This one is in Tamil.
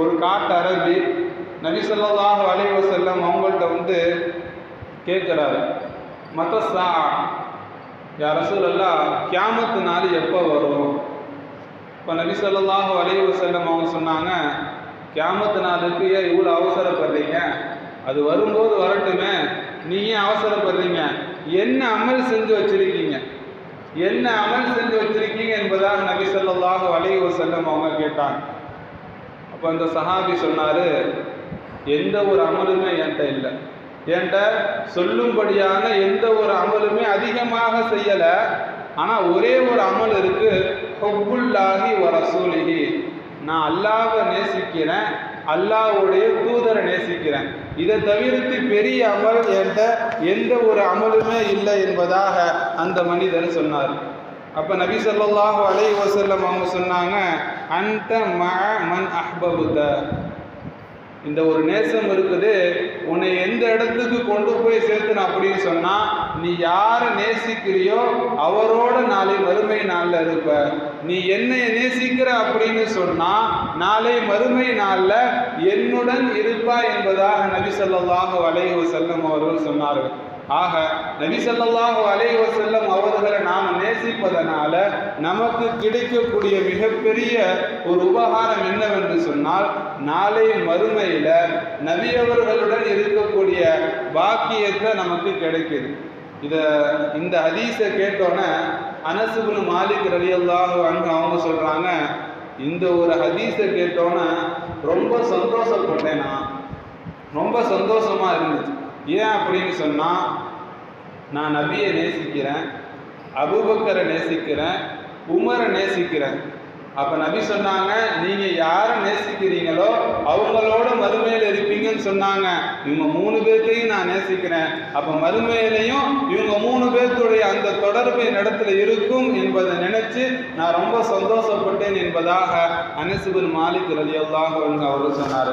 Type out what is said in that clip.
ஒரு காட்டு அரபி நபி ஸல்லல்லாஹு செல்லம் வஸல்லம் அவங்கள்ட்ட வந்து கேட்குறாரு மத்த சா யார் ரசூலல்லா கியாமத்து நாள் எப்போ வரும்? இப்போ நபி ஸல்லல்லாஹு அலைஹி வஸல்லம் அவங்க சொன்னாங்க கியாமத்து நாளுக்கு ஏன் இவ்வளோ அவசரப்படுறீங்க? அது வரும்போது வரட்டுமே. நீ ஏன் அவசரப்படுறீங்க? என்ன அமல் செஞ்சு வச்சிருக்கீங்க? என்ன அமல் செஞ்சு வச்சிருக்கீங்க? என்பதாக நபி ஸல்லல்லாஹு அலைஹி வஸல்லம் அவங்க கேட்டாங்க. இப்போ அந்த சஹாபி சொன்னார் எந்த ஒரு அமலுமே என்கிட்ட இல்லை. என்கிட்ட சொல்லும்படியான எந்த ஒரு அமலுமே அதிகமாக செய்யலை. ஆனால் ஒரே ஒரு அமல் இருக்கு ஹொப்புல்லாகி வரசூலிகி நான் அல்லாவை நேசிக்கிறேன் அல்லாஹ்வுடைய தூதரை நேசிக்கிறேன். இதை தவிர்த்து பெரிய அமல் என்கிட்ட எந்த ஒரு அமலுமே இல்லை என்பதாக அந்த மனிதர் சொன்னார். அப்போ நபி ஸல்லல்லாஹு அலை வசல்லம் அவங்க சொன்னாங்க அந்த ம மன் அஹ்பபுத இந்த ஒரு நேசம் இருக்குது உன்னை எந்த இடத்துக்கு கொண்டு போய் சேர்த்துன? அப்படின்னு சொன்னால் நீ யாரை நேசிக்கிறியோ அவரோட நாளை மறுமை நாளில் இருப்ப. நீ என்னை நேசிக்கிற? அப்படின்னு சொன்னால் நாளை மறுமை நாளில் என்னுடன் இருப்பாய் என்பதாக நபி சொல்லாஹு அலைஹி வஸல்லம் அவர்கள் சொன்னார்கள். ஆக நபி ஸல்லல்லாஹு அலைஹி செல்லும் அவர்களை நாம் நேசிப்பதனால நமக்கு கிடைக்கக்கூடிய மிகப்பெரிய ஒரு உபகாரம் என்னவென்று சொன்னால் நாளை மறுமையில் நபி அவர்களுடன் இருக்கக்கூடிய பாக்கியத்தை நமக்கு கிடைக்குது. இதை இந்த ஹதீஸை கேட்டோன்னே அனசுபுல் மாலிக் ரலியல்லாஹு அங்கு அவங்க சொல்கிறாங்க இந்த ஒரு ஹதீஸை கேட்டோன்னே ரொம்ப சந்தோஷப்பட்டேன் நான். ரொம்ப சந்தோஷமாக இருந்துச்சு. ஏன் அப்படின்னு சொன்னால் நான் நபியை நேசிக்கிறேன் அபூபக்கரை நேசிக்கிறேன் உமரை நேசிக்கிறேன். அப்போ நபி சொன்னாங்க நீங்கள் யாரை நேசிக்கிறீங்களோ அவங்களோட மறுமையில் இருப்பீங்கன்னு சொன்னாங்க. இவங்க மூணு பேர்த்தையும் நான் நேசிக்கிறேன். அப்போ மறுமையிலையும் இவங்க மூணு பேர்த்துடைய அந்த தொடர்பு என்னிடத்துல இருக்கும் என்பதை நினைச்சு நான் ரொம்ப சந்தோஷப்பட்டேன் என்பதாக அனசுபின் மாலிக் ரலியல்லாஹு அவர்கள் சொன்னார்.